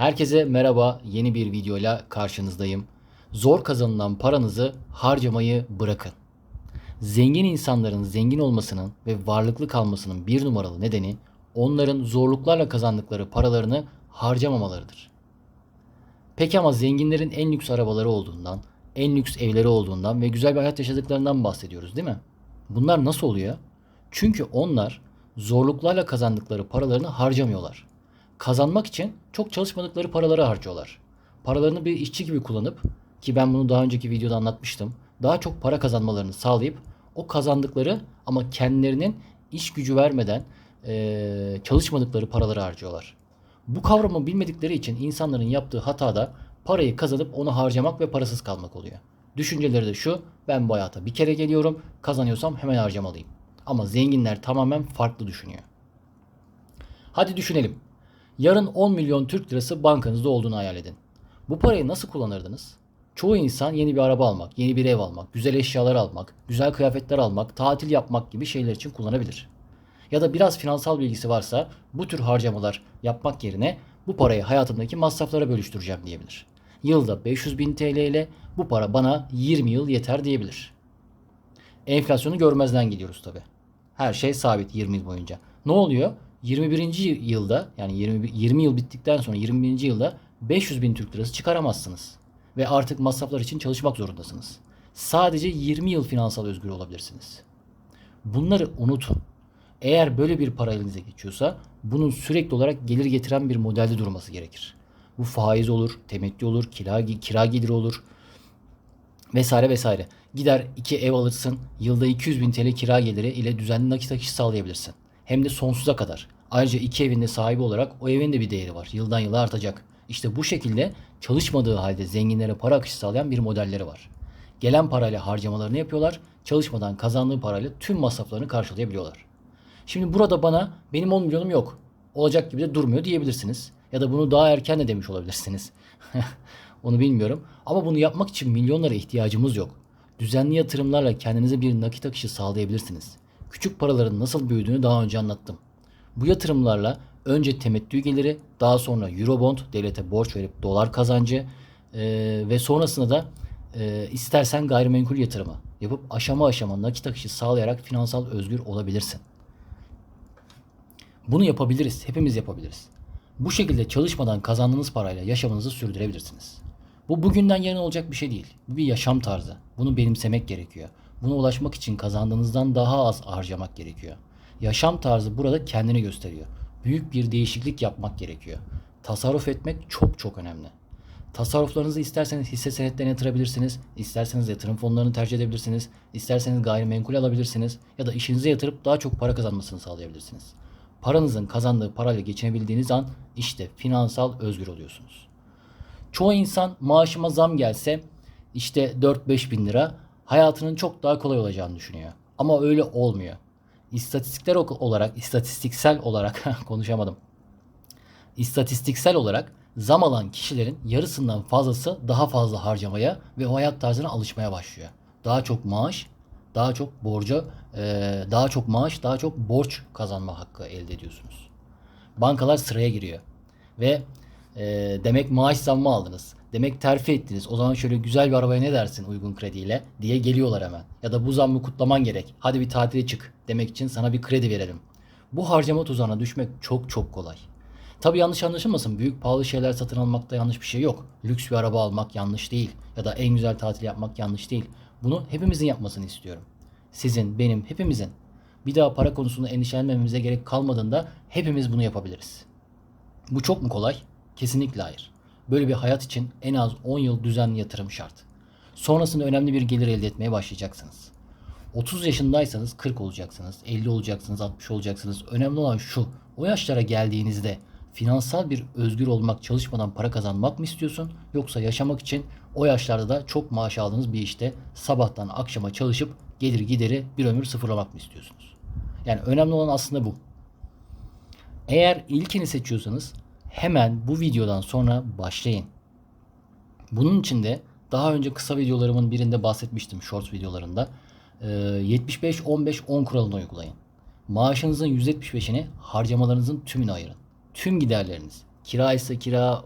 Herkese merhaba. Yeni bir videoyla karşınızdayım. Zor kazanılan paranızı harcamayı bırakın. Zengin insanların zengin olmasının ve varlıklı kalmasının bir numaralı nedeni onların zorluklarla kazandıkları paralarını harcamamalarıdır. Peki ama zenginlerin en lüks arabaları olduğundan, en lüks evleri olduğundan ve güzel bir hayat yaşadıklarından bahsediyoruz değil mi? Bunlar nasıl oluyor? Çünkü onlar zorluklarla kazandıkları paralarını harcamıyorlar. Kazanmak için çok çalışmadıkları paraları harcıyorlar. Paralarını bir işçi gibi kullanıp ki ben bunu daha önceki videoda anlatmıştım. Daha çok para kazanmalarını sağlayıp o kazandıkları ama kendilerinin iş gücü vermeden eee, çalışmadıkları paraları harcıyorlar. Bu kavramı bilmedikleri için insanların yaptığı hata da parayı kazanıp onu harcamak ve parasız kalmak oluyor. Düşünceleri de şu, ben bu hayata bir kere geliyorum, kazanıyorsam hemen harcamalıyım. Ama zenginler tamamen farklı düşünüyor. Hadi düşünelim. Yarın 10 milyon Türk lirası bankanızda olduğunu hayal edin. Bu parayı nasıl kullanırdınız? Çoğu insan yeni bir araba almak, yeni bir ev almak, güzel eşyalar almak, güzel kıyafetler almak, tatil yapmak gibi şeyler için kullanabilir. Ya da biraz finansal bilgisi varsa bu tür harcamalar yapmak yerine bu parayı hayatımdaki masraflara bölüştüreceğim diyebilir. Yılda 500 bin TL ile bu para bana 20 yıl yeter diyebilir. Enflasyonu görmezden gidiyoruz tabi. Her şey sabit 20 yıl boyunca. Ne oluyor? 21. yılda yani 20, 20 yıl bittikten sonra 21. yılda 500 bin Türk lirası çıkaramazsınız. Ve artık masraflar için çalışmak zorundasınız. Sadece 20 yıl finansal özgür olabilirsiniz. Bunları unutun. Eğer böyle bir para elinize geçiyorsa bunun sürekli olarak gelir getiren bir modelde durması gerekir. Bu faiz olur, temettü olur, kira, kira geliri olur, vesaire vesaire. Gider iki ev alırsın. Yılda 200 bin TL kira geliri ile düzenli nakit akışı sağlayabilirsin. Hem de sonsuza kadar. Ayrıca iki evin de sahibi olarak o evin de bir değeri var. Yıldan yıla artacak. İşte bu şekilde çalışmadığı halde zenginlere para akışı sağlayan bir modelleri var. Gelen parayla harcamalarını yapıyorlar. Çalışmadan kazandığı parayla tüm masraflarını karşılayabiliyorlar. Şimdi burada bana benim 10 milyonum yok. Olacak gibi de durmuyor diyebilirsiniz. Ya da bunu daha erken de demiş olabilirsiniz. Onu bilmiyorum. Ama bunu yapmak için milyonlara ihtiyacımız yok. Düzenli yatırımlarla kendinize bir nakit akışı sağlayabilirsiniz. Küçük paraların nasıl büyüdüğünü daha önce anlattım. Bu yatırımlarla önce temettü geliri, daha sonra Eurobond, devlete borç verip dolar kazancı eee, ve sonrasında da eee, istersen gayrimenkul yatırımı yapıp aşama aşama nakit akışı sağlayarak finansal özgür olabilirsin. Bunu yapabiliriz. Hepimiz yapabiliriz. Bu şekilde çalışmadan kazandığınız parayla yaşamınızı sürdürebilirsiniz. Bu bugünden yarın olacak bir şey değil. Bu bir yaşam tarzı. Bunu benimsemek gerekiyor. Buna ulaşmak için kazandığınızdan daha az harcamak gerekiyor. Yaşam tarzı burada kendini gösteriyor. Büyük bir değişiklik yapmak gerekiyor. Tasarruf etmek çok çok önemli. Tasarruflarınızı isterseniz hisse senetlerine yatırabilirsiniz, isterseniz yatırım fonlarını tercih edebilirsiniz, isterseniz gayrimenkul alabilirsiniz ya da işinize yatırıp daha çok para kazanmasını sağlayabilirsiniz. Paranızın kazandığı parayla geçinebildiğiniz an işte finansal özgür oluyorsunuz. Çoğu insan maaşıma zam gelse işte 4-5 bin lira hayatının çok daha kolay olacağını düşünüyor. Ama öyle olmuyor. İstatistikler olarak, istatistiksel olarak konuşamadım. İstatistiksel olarak zam alan kişilerin yarısından fazlası daha fazla harcamaya ve o hayat tarzına alışmaya başlıyor. Daha çok maaş, daha çok borca, eee, daha çok maaş, daha çok borç kazanma hakkı elde ediyorsunuz. Bankalar sıraya giriyor ve eee, demek maaş zammı aldınız. Demek terfi ettiniz. O zaman şöyle güzel bir arabaya ne dersin uygun krediyle diye geliyorlar hemen. Ya da bu zammı kutlaman gerek. Hadi bir tatile çık demek için sana bir kredi verelim. Bu harcama tuzağına düşmek çok çok kolay. Tabi yanlış anlaşılmasın. Büyük pahalı şeyler satın almakta yanlış bir şey yok. Lüks bir araba almak yanlış değil. Ya da en güzel tatil yapmak yanlış değil. Bunu hepimizin yapmasını istiyorum. Sizin, benim, hepimizin. Bir daha para konusunda endişelenmememize gerek kalmadığında hepimiz bunu yapabiliriz. Bu çok mu kolay? Kesinlikle hayır. Böyle bir hayat için en az 10 yıl düzenli yatırım şart. Sonrasında önemli bir gelir elde etmeye başlayacaksınız. 30 yaşındaysanız 40 olacaksınız, 50 olacaksınız, 60 olacaksınız. Önemli olan şu. O yaşlara geldiğinizde finansal bir özgür olmak, çalışmadan para kazanmak mı istiyorsun? Yoksa yaşamak için o yaşlarda da çok maaş aldığınız bir işte sabahtan akşama çalışıp gelir gideri bir ömür sıfırlamak mı istiyorsunuz? Yani önemli olan aslında bu. Eğer ilkini seçiyorsanız hemen bu videodan sonra başlayın. Bunun için de daha önce kısa videolarımın birinde bahsetmiştim short videolarında. Ee, 75-15-10 kuralını uygulayın. Maaşınızın %75'ini harcamalarınızın tümüne ayırın. Tüm giderleriniz, Kira ise kira,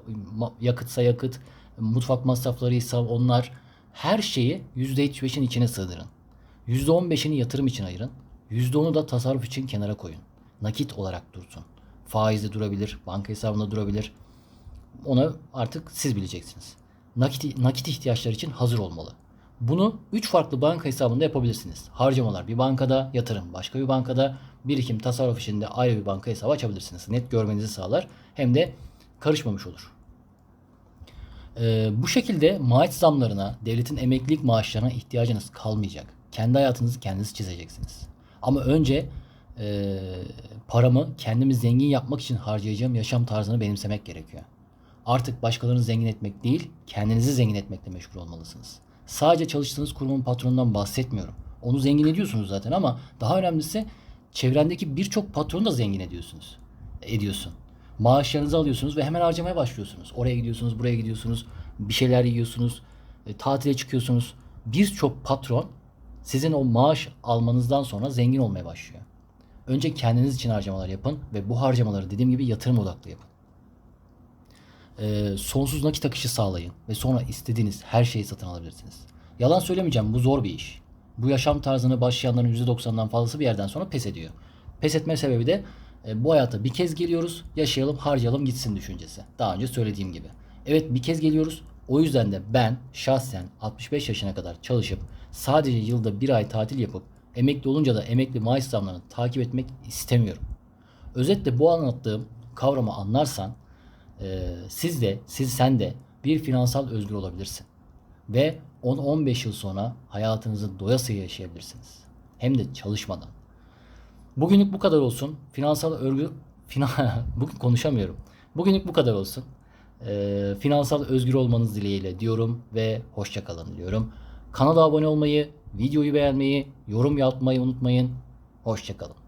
yakıtsa yakıt, mutfak masraflarıysa onlar her şeyi %75'in içine sığdırın. %15'ini yatırım için ayırın. %10'u da tasarruf için kenara koyun. Nakit olarak dursun. Faizde durabilir, banka hesabında durabilir. Onu artık siz bileceksiniz. Nakit, nakit ihtiyaçlar için hazır olmalı. Bunu 3 farklı banka hesabında yapabilirsiniz. Harcamalar bir bankada, yatırım başka bir bankada, birikim tasarruf için de ayrı bir banka hesabı açabilirsiniz. Net görmenizi sağlar. Hem de karışmamış olur. Ee, bu şekilde maaş zamlarına, devletin emeklilik maaşlarına ihtiyacınız kalmayacak. Kendi hayatınızı kendiniz çizeceksiniz. Ama önce e, paramı kendimi zengin yapmak için harcayacağım yaşam tarzını benimsemek gerekiyor. Artık başkalarını zengin etmek değil, kendinizi zengin etmekle meşgul olmalısınız. Sadece çalıştığınız kurumun patronundan bahsetmiyorum. Onu zengin ediyorsunuz zaten ama daha önemlisi çevrendeki birçok patronu da zengin ediyorsunuz. Ediyorsun. Maaşlarınızı alıyorsunuz ve hemen harcamaya başlıyorsunuz. Oraya gidiyorsunuz, buraya gidiyorsunuz, bir şeyler yiyorsunuz, e, tatile çıkıyorsunuz. Birçok patron sizin o maaş almanızdan sonra zengin olmaya başlıyor. Önce kendiniz için harcamalar yapın ve bu harcamaları dediğim gibi yatırım odaklı yapın. Ee, sonsuz nakit akışı sağlayın ve sonra istediğiniz her şeyi satın alabilirsiniz. Yalan söylemeyeceğim bu zor bir iş. Bu yaşam tarzını başlayanların %90'dan fazlası bir yerden sonra pes ediyor. Pes etme sebebi de e, bu hayata bir kez geliyoruz, yaşayalım, harcayalım gitsin düşüncesi. Daha önce söylediğim gibi. Evet bir kez geliyoruz. O yüzden de ben şahsen 65 yaşına kadar çalışıp sadece yılda bir ay tatil yapıp emekli olunca da emekli maaş zamlarını takip etmek istemiyorum. Özetle bu anlattığım kavramı anlarsan e, siz de, siz sen de bir finansal özgür olabilirsin. Ve 10-15 yıl sonra hayatınızı doyasıya yaşayabilirsiniz. Hem de çalışmadan. Bugünlük bu kadar olsun. Finansal örgü... Bugün konuşamıyorum. Bugünlük bu kadar olsun. Ee, finansal özgür olmanız dileğiyle diyorum ve hoşça kalın diyorum. Kanala abone olmayı, videoyu beğenmeyi, yorum yapmayı unutmayın. Hoşça kalın.